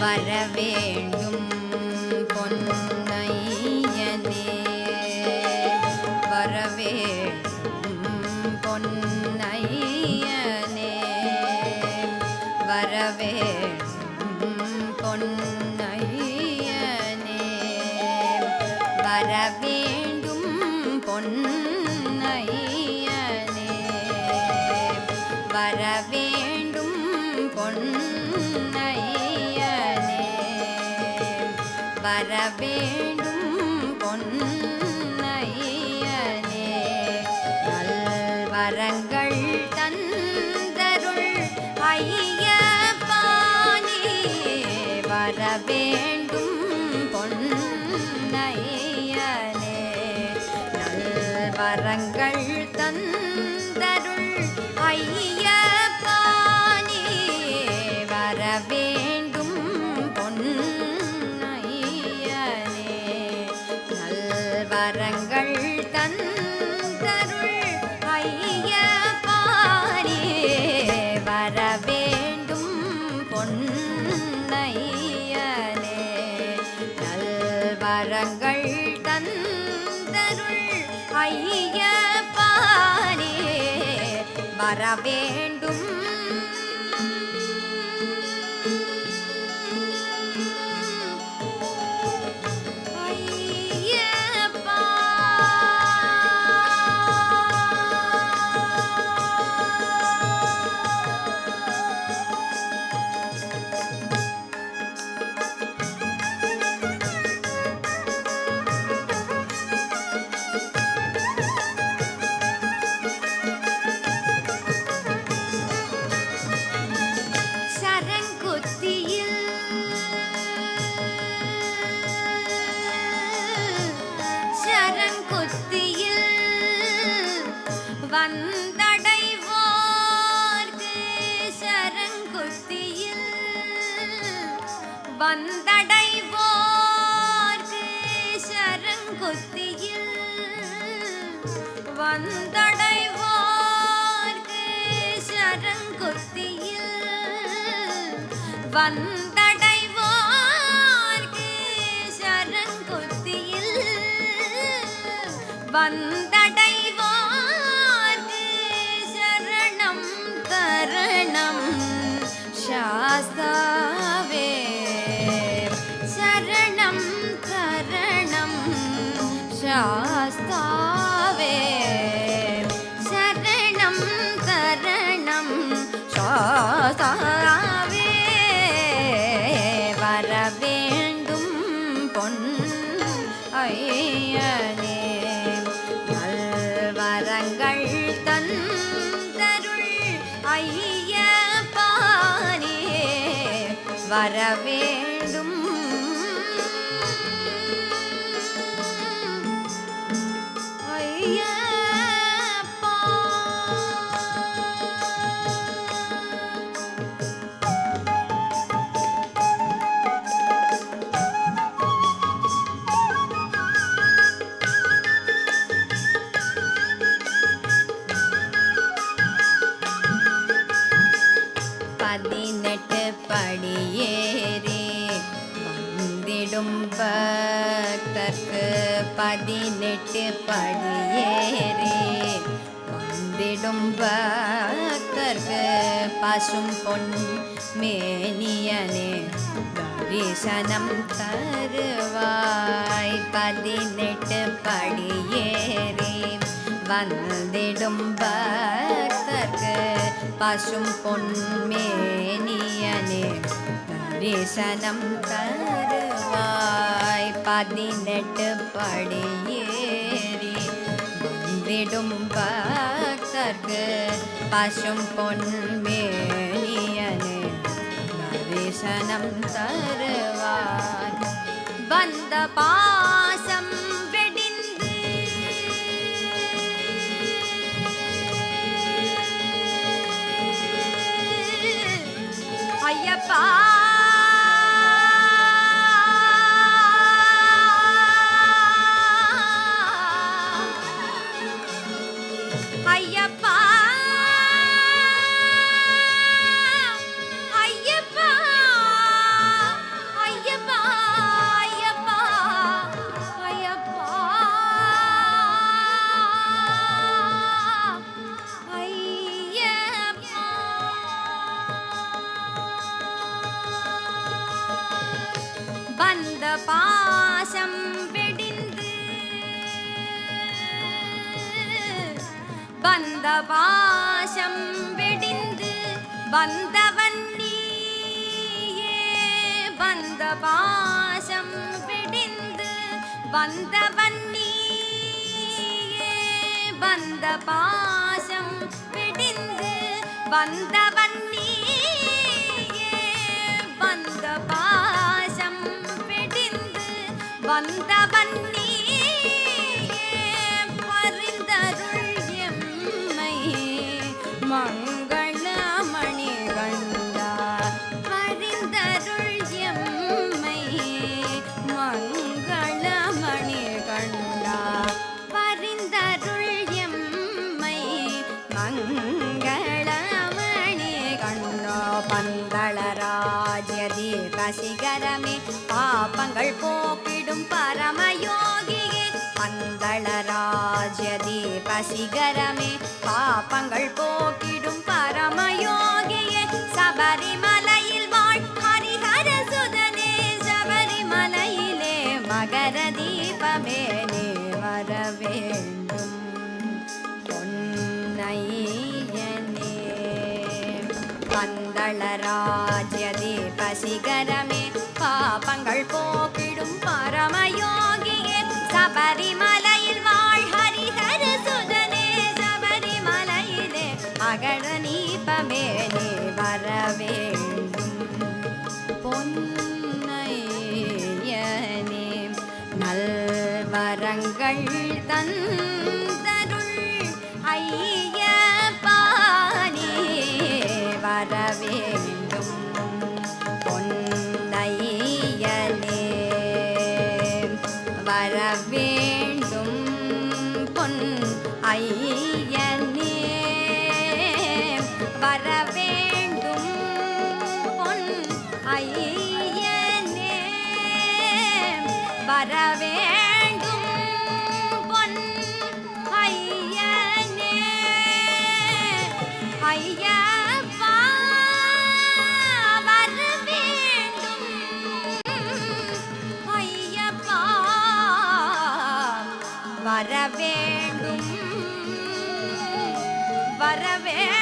வரவேண்டும் பொன்னையனே. வரவேண்டும் பொன்னையனே. வரவேண்டும் பொன்னையனே. வரவேண்டும் வர வேண்டும் பொன்னையனே நல்வரங்கள் தந்தருள் ஐயப்பானே. வரவேண்டும் பொன்னையனே. நல்வரங்கள் தந்தருள் ஐய வரவேண்டும் ஐயப்பா வந்தடைவோர்க்கு சரங்குத்தியில். வந்தடைவோர்க்கு சரங்குத்தியில். வந்தடைவோர்க்கு சரங்குத்தியில். வந்தடைவோர்க்கு சரணம் தரணம் சாஸ்தா படியேறி வந்திடும் பக்தர்க்கு பசும் பொன் மேனியனே தரிசனம் தருவாய். பதினெட்டு படியேறி வந்திடும் பக்தர்க்கு பசும் பொன் மேனியனே தரிசனம் தருவாய். பதினெட்டு படியே விடும் பக்தர்க்கு பசும் பொன்மேனியனே தரிசனம் தருவார். வந்த பா வந்த பாசம் வெடிந்து வந்தவன் நீயே. வந்த பாசம் வெடிந்து வந்தவன் நீயே. வந்த பாசம் வெடிந்து வந்தவன் நீயே. வந்த பாசம் வெடிந்து வந்தவன் சிகரமே பாப்பங்கள் போக்கிடும் பரமயோகியே. சபரிமலையில் வாழ் ஹரிஹர சுதனே சபரிமலையிலே மகர தீபமே நீ வர வேண்டும். பொன்னையனே பந்தள ராஜ்ய தீப சிகரமே பாப்பங்கள் போக்கிடும் பரமயோகியே. சபரிமலை சபரிமலையிலே நீபமே நீ வர வேண்டும் பொன்னையனே நல்வரங்கள் தந்தருள் ஐயப்பானே வர வரவேண்டும். பொன் ஐயனே. ஐயப்பா வர ஐயப்பா